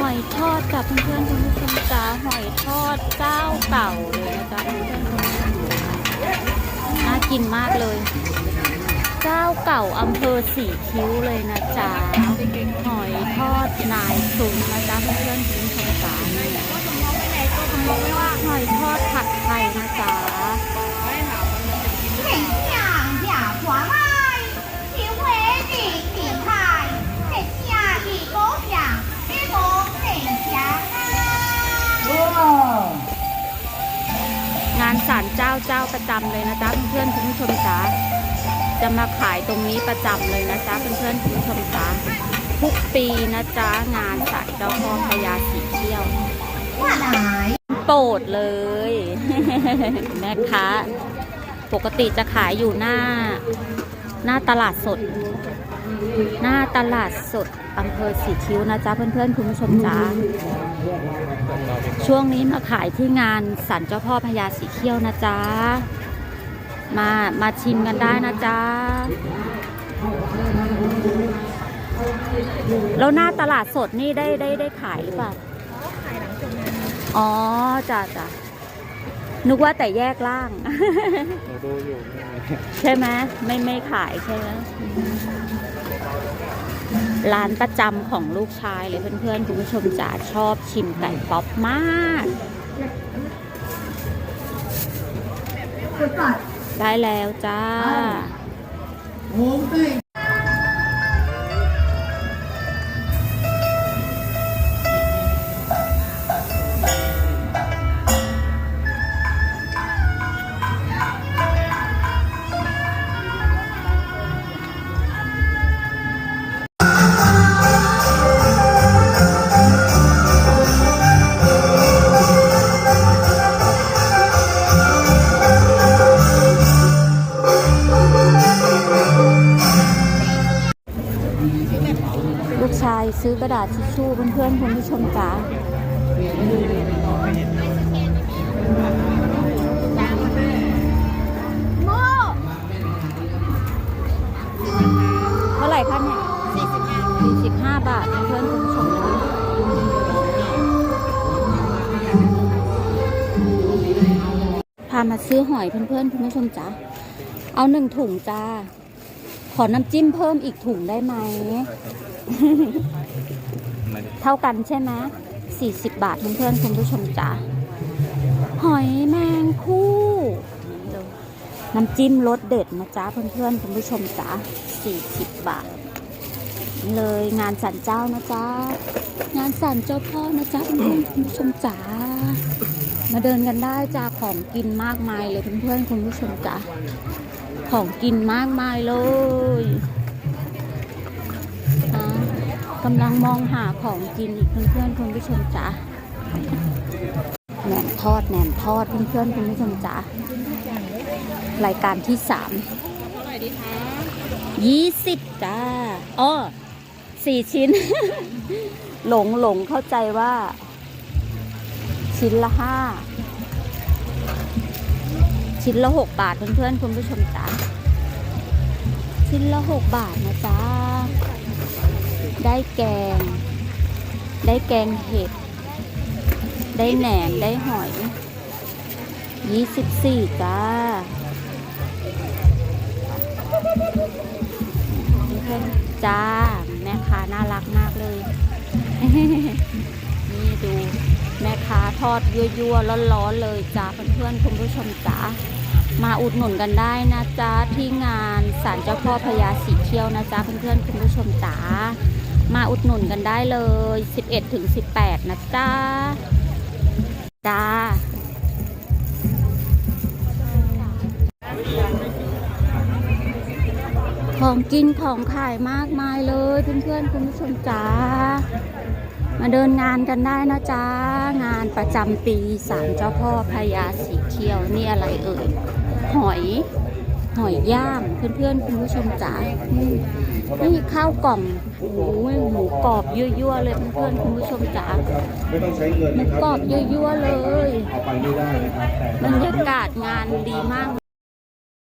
หอยทอดกับเพื่อนๆคุณผู้ชมจ้าหอยทอดเจ้าเก่าเลยนะจ๊ะเพื่อนคุณผู้ชมน่ากินมากเลย เจ้าเก่าอำเภอสีคิ้วเลยนะจ๊ะหอยทอดนายสุนนะจ๊ะเพื่อนๆคุณผู้ชม เจ้าเจ้าประจำเลยนะจ๊ะเพื่อนคุณผู้ชมจ๋าจะมาขายตรงนี้ประจำเลยนะจ๊ะเพื่อนๆคุณผู้ชมจ๋าทุกปีนะจ๊ะงานศาลเจ้าพ่อพญาสีเที่ยว，โปรดเลยแม่ค้าปกติจะขายอยู่หน้า หน้าตลาดสด หน้าตลาดสดอำเภอสีคิ้วนะจ๊ะเพื่อนๆ คุณผู้ชมจ๋าช่วงนี้มาขายที่งานสันเจ้าพ่อพญาสีเขี้ยวนะจ๊ะมามาชิมกันได้นะจ๊ะแล้วหน้าตลาดสดนี่ได้ได้ได้ขายหรือเปล่าอ๋อจ้ะจ้ะนึกว่าแต่แยกล่างหนูดูอยู่ไม่มีใช่ไหมไม่ไม่ขายใช่ไหม ร้านประจำของลูกชายเลยเพื่อนๆ คุณผู้ชมจ๋าชอบชิมไก่ป๊อปมากได้แล้วจ้าลูกชาย ซื้อกระดาษทิชชู่เพื่อนๆคุณผู้ชมจ๋าเท่าไหร่คะเนี่ย 45 บาทเพื่อนๆคุณผู้ชมจ๋าพามาซื้อหอยเพื่อนๆคุณผู้ชมจ๋าเอาหนึ่งถุงจ้าข อน้ำจิ้มเพิ่มอีกถุงได้ไหม เท่ากันใช่ไหม40บบาทเพื่อนๆคุณผู้ชมจ๋าหอยแมงคู่น้ำจิ้มรสเด็ดนะจ๊ะเพื่อนๆคุณผู้ชมจ๋า40บาท เลยงานสันเจ้านะจ๊ะงานสันเจ้าพ่อนะจ๊ะเพื่อนๆคุณผู้ชมจ๋ามาเดินกันได้จ้าของกินมากมายเลยเพื่อนๆคุณผู้ชมจ๋า ของกินมากมายเลยกำลังมองหาของกินอีกเพื่อนๆคุณผู้ชมจ๋าแหนมทอดแหนมทอดเพื่อนๆคุณผู้ชมจ๋ารายการที่สามยี่สิบจ้าอ้อสี่ชิ้น หลงหลงเข้าใจว่า ชิ้นละห้า ชิ้นละหกบาทเพื่อนๆคุณผู้ชมจ๋าชิ้นละหกบาทนะจ๊ะได้แกง ได้แกงเห็ด ได้แหนม ได้หอยยี่สิบสี่จ้าเพื่อนจ้า แม่ค้าน่ารักมากเลย ทอดยั่วๆร้อนๆเลยจ้าเพื่อนๆคุณผู้ชมจ้ามาอุดหนุนกันได้นะจ๊ะที่งานศาลเจ้าพ่อพญาสีเขียวนะจ๊ะเพื่อนๆคุณผู้ชมจ๋ามาอุดหนุนกันได้เลย 11ถึง18 นะจ๊ะจ้าของกินของขายมากมายเลยเพื่อนๆคุณผู้ชมจ๋า มาเดินงานกันได้นะจ๊ะ งานประจำปีศาลเจ้าพ่อพญาสีเขียวนี่อะไรเอ่ย หอย หอยย่างเพื่อนๆคุณผู้ชมจ๋านี่นี่ข้าวกล่องโอ้ยหมูกรอบยั่วๆเลยเพื่อนๆคุณผู้ชมจ๋าไม่ต้องใช้เงินหมูนะครับกรอบยั่วๆเลยเอาไปไม่ได้นะครับแต่บรรยากาศงานดีมาก